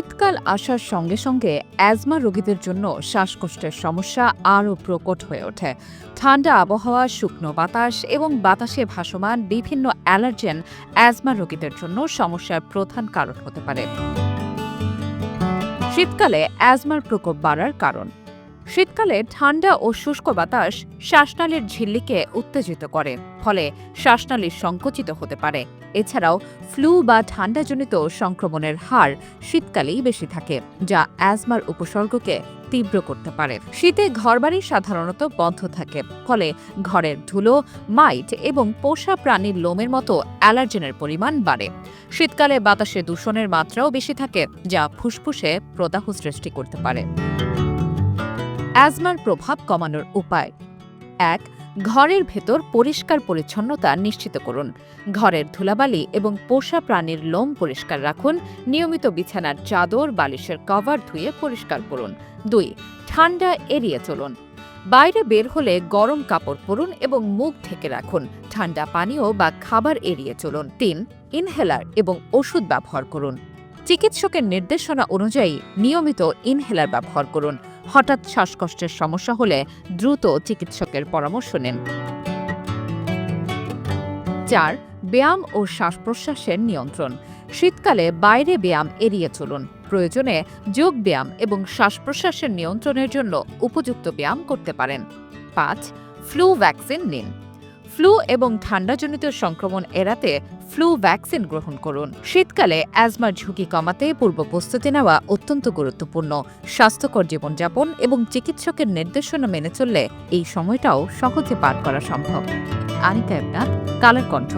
শীতকাল আসার সঙ্গে সঙ্গে অ্যাজমা রোগীদের জন্য শ্বাসকষ্টের সমস্যা আরও প্রকট হয়ে ওঠে। ঠান্ডা আবহাওয়া, শুকনো বাতাস এবং বাতাসে ভাসমান বিভিন্ন অ্যালার্জেন অ্যাজমা রোগীদের জন্য সমস্যার প্রধান কারণ হতে পারে। শীতকালে অ্যাজমার প্রকোপ বাড়ার কারণ শীতকালে ঠান্ডা ও শুষ্ক বাতাস শ্বাসনালীর ঝিল্লিকে উত্তেজিত করে, ফলে শ্বাসনালী সংকুচিত হতে পারে। এছাড়াও ফ্লু বা ঠান্ডাজনিত সংক্রমণের হার শীতকালেই বেশি থাকে, যা অ্যাজমার উপসর্গকে তীব্র করতে পারে। শীতে ঘরবাড়ি সাধারণত বন্ধ থাকে, ফলে ঘরের ধুলো, মাইট এবং পোষা প্রাণীর লোমের মতো অ্যালার্জেনের পরিমাণ বাড়ে। শীতকালে বাতাসে দূষণের মাত্রাও বেশি থাকে, যা ফুসফুসে প্রদাহ সৃষ্টি করতে পারে। অ্যাজমার প্রভাব কমানোর উপায়। এক, ঘরের ভেতর পরিষ্কার পরিচ্ছন্নতা নিশ্চিত করুন। ঘরের ধুলাবালি এবং পোষা প্রাণীর লোম পরিষ্কার রাখুন। নিয়মিত বিছানার চাদর, বালিশের কভার ধুয়ে পরিষ্কার করুন। দুই, ঠান্ডা এড়িয়ে চলুন। বাইরে বের হলে গরম কাপড় পরুন এবং মুখ ঢেকে রাখুন। ঠান্ডা পানীয় বা খাবার এড়িয়ে চলুন। তিন, ইনহেলার এবং ওষুধ ব্যবহার করুন। চিকিৎসকের নির্দেশনা অনুযায়ী নিয়মিত ইনহেলার ব্যবহার করুন। হঠাৎ শ্বাসকষ্টের সমস্যা হলে দ্রুত চিকিৎসকের পরামর্শ নিন। চার, ব্যায়াম ও শ্বাস প্রশ্বাসের নিয়ন্ত্রণ। শীতকালে বাইরে ব্যায়াম এড়িয়ে চলুন। প্রয়োজনে যোগ ব্যায়াম এবং শ্বাস প্রশ্বাসের নিয়ন্ত্রণের জন্য উপযুক্ত ব্যায়াম করতে পারেন। পাঁচ, ফ্লু ভ্যাকসিন নিন। ফ্লু এবং ঠান্ডাজনিত সংক্রমণ এড়াতে ফ্লু ভ্যাকসিন গ্রহণ করুন। শীতকালে অ্যাজমার ঝুঁকি কমাতে পূর্ব প্রস্তুতি নেওয়া অত্যন্ত গুরুত্বপূর্ণ। স্বাস্থ্যকর জীবনযাপন এবং চিকিৎসকের নির্দেশনা মেনে চললে এই সময়টাও সহজে পার করা সম্ভব। আনিকা এবনা কালের কণ্ঠ।